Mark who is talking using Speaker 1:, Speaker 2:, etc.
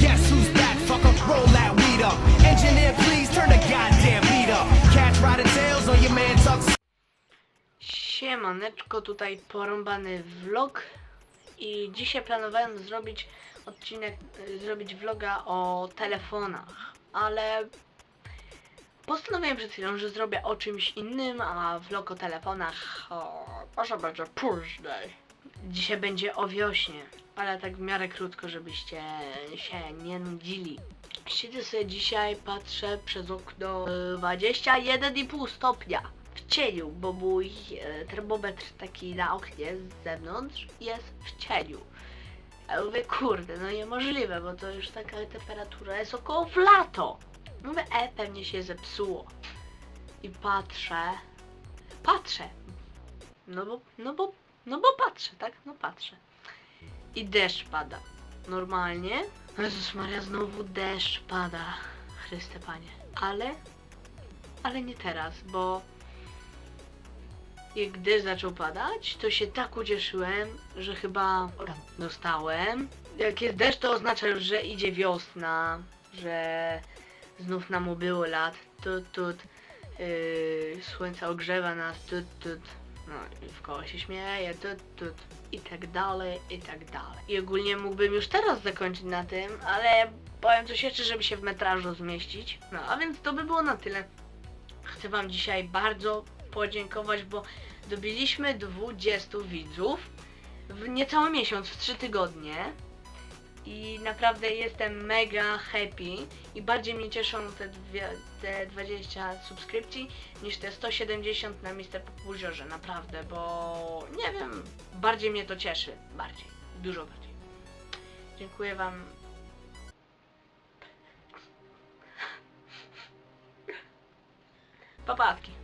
Speaker 1: Guess who's? Fuck that weed up. Engineer, please turn the goddamn beat up. Riding tails on your man.
Speaker 2: Siemaneczko, tutaj porąbany vlog i dzisiaj planowałem zrobić odcinek, y, zrobić vloga o telefonach, ale postanowiłem przed chwilą, że zrobię o czymś innym, a vlog o telefonach o, może będzie później. Dzisiaj będzie o wiośnie, ale tak w miarę krótko, żebyście się nie nudzili. Siedzę sobie dzisiaj, patrzę przez okno y, 21,5 stopnia w cieniu, bo mój e, termometr taki na oknie z zewnątrz jest w cieniu. Ja mówię, kurde, no niemożliwe, bo to już taka temperatura jest około w lato. Mówię, e, pewnie się zepsuło. I patrzę, patrzę. No bo, no bo, no bo patrzę, tak? No patrzę. I deszcz pada. Normalnie. Jezus Maria, znowu deszcz pada. Chryste Panie. Ale, ale nie teraz, bo jak deszcz zaczął padać, to się tak ucieszyłem, że chyba dostałem. Jak jest deszcz, to oznacza już, że idzie wiosna, że znów nam ubyło lat, tut, tut, yy, słońce ogrzewa nas, tut, tut, no i w koło się śmieje, tut, tut, i tak dalej, i tak dalej. I ogólnie mógłbym już teraz zakończyć na tym, ale powiem coś jeszcze, żeby się w metrażu zmieścić. No, a więc to by było na tyle. Chcę Wam dzisiaj bardzo podziękować, bo dobiliśmy 20 widzów w niecały miesiąc, w 3 tygodnie. I naprawdę jestem mega happy i bardziej mnie cieszą te, dwie, te 20 subskrypcji niż te 170 na Mr. Populziorze, naprawdę, bo nie wiem, bardziej mnie to cieszy, bardziej, dużo bardziej. Dziękuję Wam. Papatki.